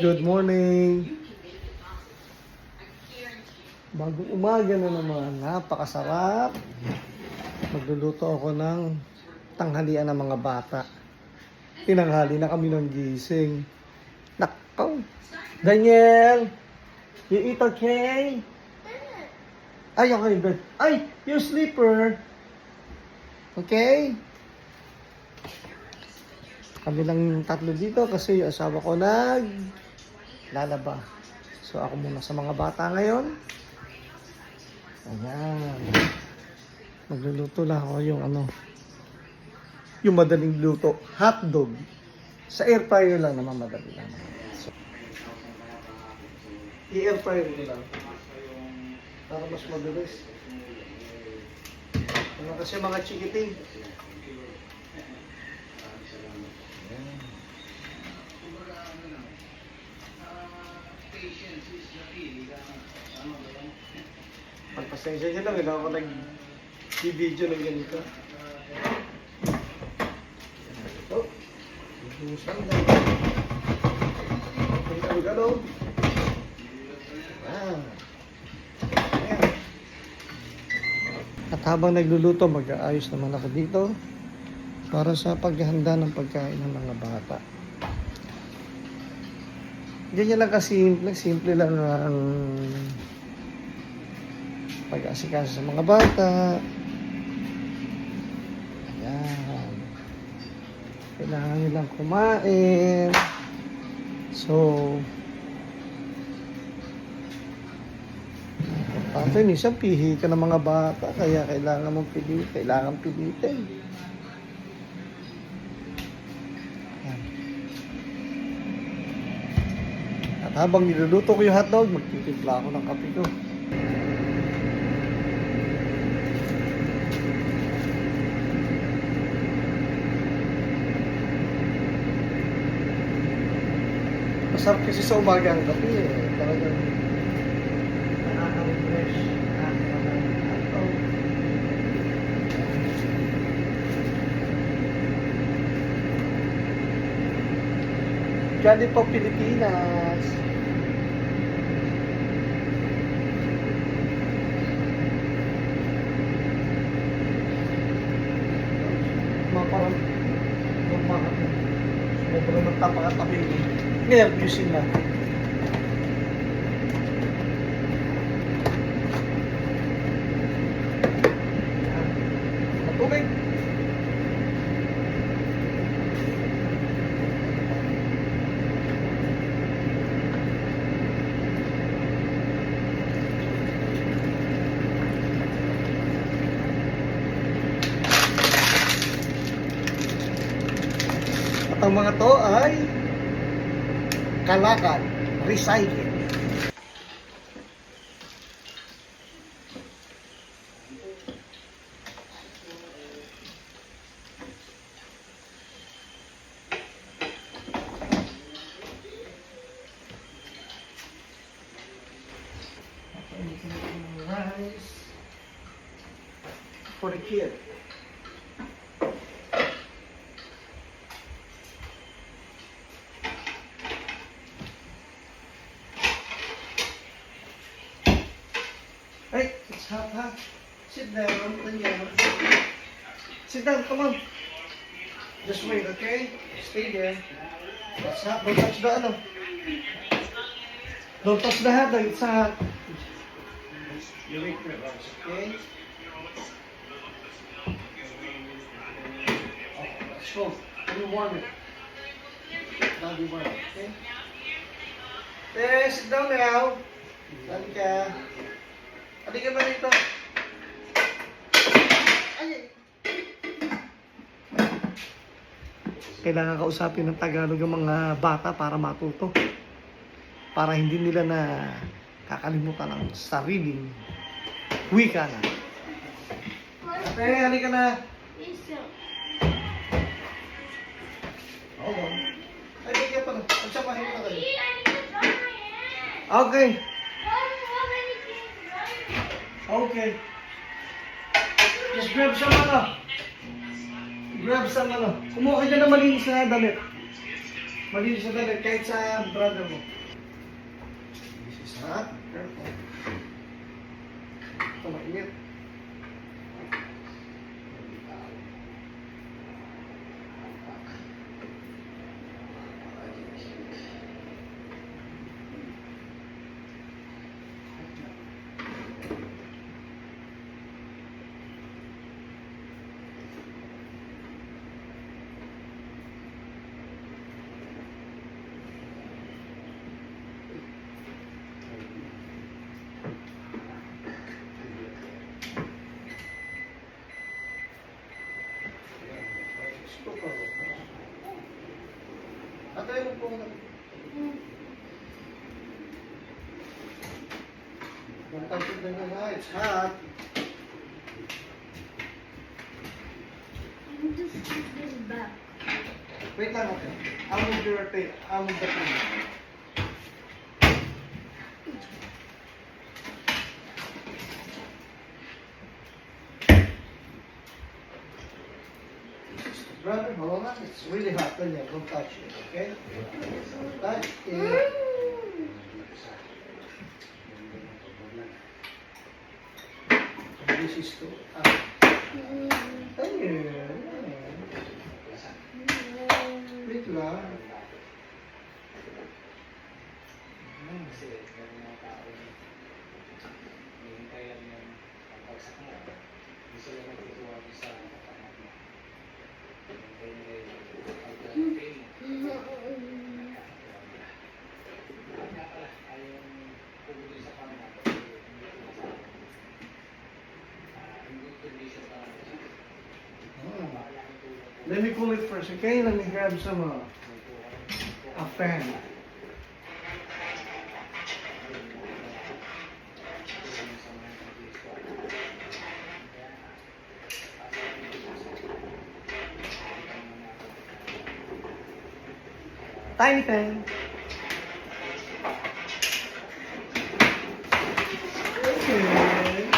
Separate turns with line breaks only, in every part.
Good morning. Bagong umaga na naman. Napakasarap. Magluluto ako ng tanghalian ng mga bata. Tinanghali na kami ng gising. Nakaw. Daniel! You eat okay? Ay, okay, good. Ay, your sleeper. Okay? Kami lang tatlo dito kasi yung asawa ko nag lalaba. So ako muna sa mga bata ngayon. Ayan. Magluluto lang ako yung ano, yung madaling luto, hotdog. Sa air fryer lang naman madali lang. So, i-air fryer ko lang. Para mas mabilis. Ano kasi mga chikiting. Pagpasensya nyo lang, hindi ako nag-video ng ganito. Oh, ibusan lang. Okay, galo-galo. Ah. Ayan. At habang nagluluto, mag-aayos naman ako dito para sa paghahanda ng pagkain ng mga bata. Ganyan lang kasimple, simple lang ang pag-asikaso sa mga bata. Ayan. Kailangan nilang kumain. So, Importante, minsan pihi ka ng mga bata, kaya kailangan mong pili, kailangan pilitin. Ayan. At habang niluluto ko yung hotdog, magtitimpla ako ng kape ko. Masarap kasi sa umaga ang kape eh. Talagang nakaka-refresh. Galing po Pilipinas. Mga parang mga sobrang magtapakatabi. Nervyusin na. Matubig. At ang mga to ay kalakan, recycle. Rice for the kid. Sit down, come on. Just wait, okay? Stay there. It's hot. Don't touch the ano. Don't touch the hot, it's hot. You wait for okay? Let's go. Let me warm it. Now be warm, okay? There, sit down now. Saan ka? Halika ba rito? Ay! Kailangan kausapin ng Tagalog ang mga bata para matuto. Para hindi nila na kakalimutan ang sariling wika na. Ate, halika na. Oo. Okay. Okay. Just grab some ano. Grab some ano. Kumuha ka na malinis na damit. Malinis na damit kahit sa brother mo. This is hot. Careful. Ito mainit. Atay mo po. Nagtapos na nga nga, it's hot. Wait lang ako. I'll move your tape. I'll move the tape. Brother, hold on. It's really hot. Don't touch it, okay? Don't touch it. This is to... Let me cool it first, okay? Let me grab some uh, a fan. Tiny fan. Okay.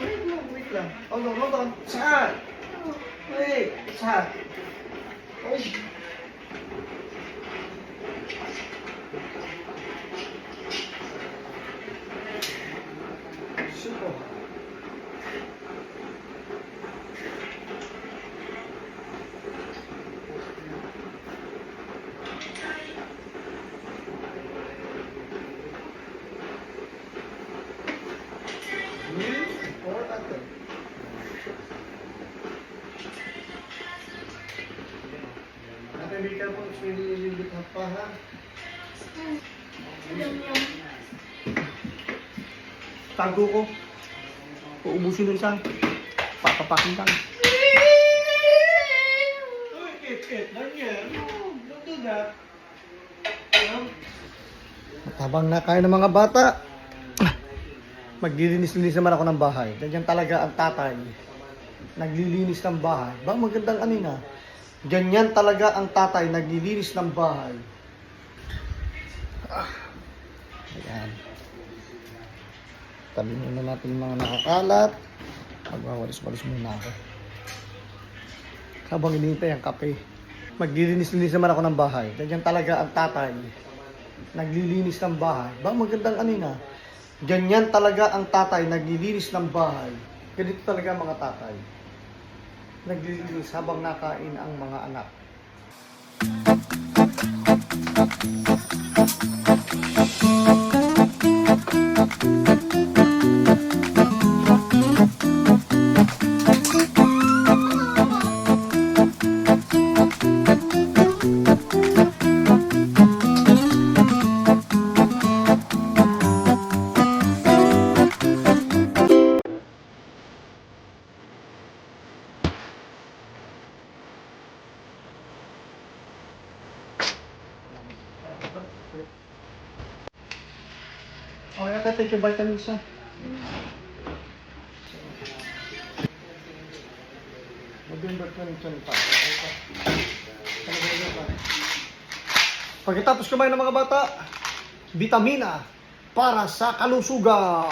Wait wait. Hold on, hold on. Saan? Wait, saan? Oh. Super. Really important. Ate, be careful. It's really a little bit hot pa, ha? Tago ko. Uubusin ng isang. Papapakin that. At habang nakain ng mga bata, maglilinis-linis naman ako ng bahay. Ganyan talaga ang tatay. Naglilinis ng bahay. Ba, magandang ano na. Ganyan talaga ang tatay, naglilinis ng bahay. Ah. Ayan. Tabi muna natin yung mga nakakalat. Magwawalis-walis muna ako. Habang hinihintay ang kape. Maglilinis-linis naman ako ng bahay. Ganyan talaga ang tatay. Naglilinis ng bahay. Ba, magandang ano na. Ganyan talaga ang tatay, naglilinis ng bahay. Ganito talaga mga tatay. Naglilinis habang nakain ang mga anak. Oh, your vitamins ha. November 2025. Okay pa. Talaga pa. Pagkatapos kumain ng mga bata, vitamina para sa kalusugan.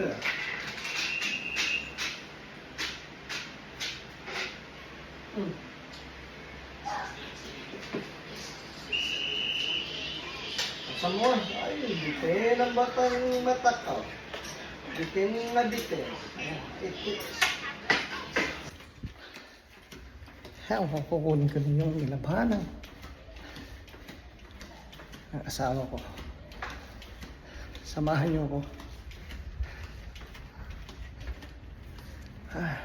Yeah. Sa mo, ay, bitin ang batang mata ko. Bitin na bitin. Kaya ako kukunin ko din yung ilabhanan. Ang asawa ko. Samahan niyo ako. Ay.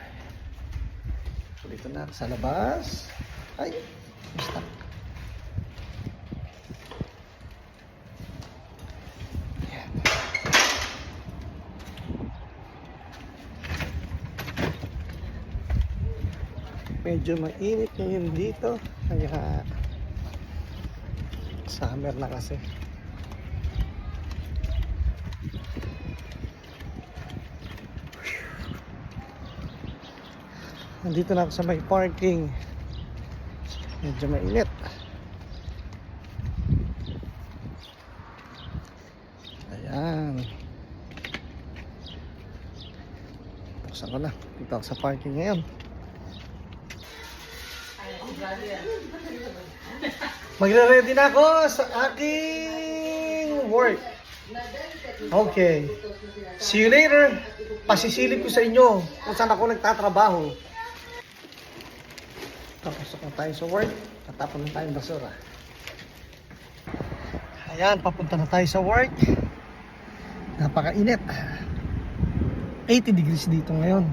Dito na sa labas. Ay, basta. Medyo mainit ngayon dito. Kaya summer na kasi. Nandito na ako sa may parking. Medyo mainit. Ayan. Buksan ko na. Dito ako sa parking ngayon. Magre-ready na ako sa aking work. Okay. See you later. Pasisilip ko sa inyo kung saan ako nagtatrabaho. Tapos na tayo sa work. Tatapon na tayong basura. Ayan, papunta na tayo sa work. Napakainit. 80 degrees dito ngayon.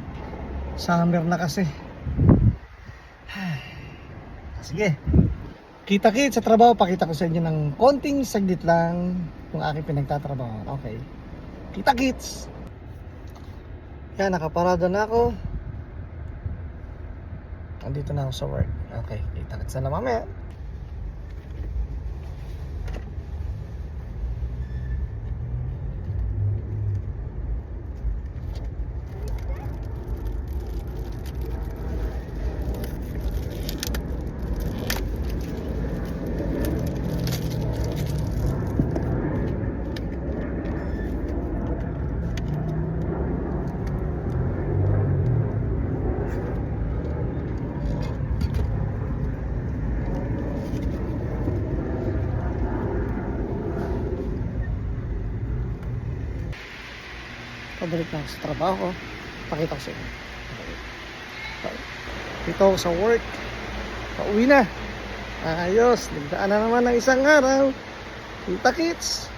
Summer na kasi. Sige. Kita-kit sa trabaho, pakita ko sa inyo ng konting saglit lang kung aking pinagtatrabaho. Okay. Kita-kits! Yan, nakaparada na ako. Andito na ako sa work. Okay, kita-kits na lang mamaya. Pabalik na sa trabaho. Pakita ko sa inyo. Dito ako sa work. Pauwi na. Ayos. Nagdaan na naman ng isang araw. Kita kits.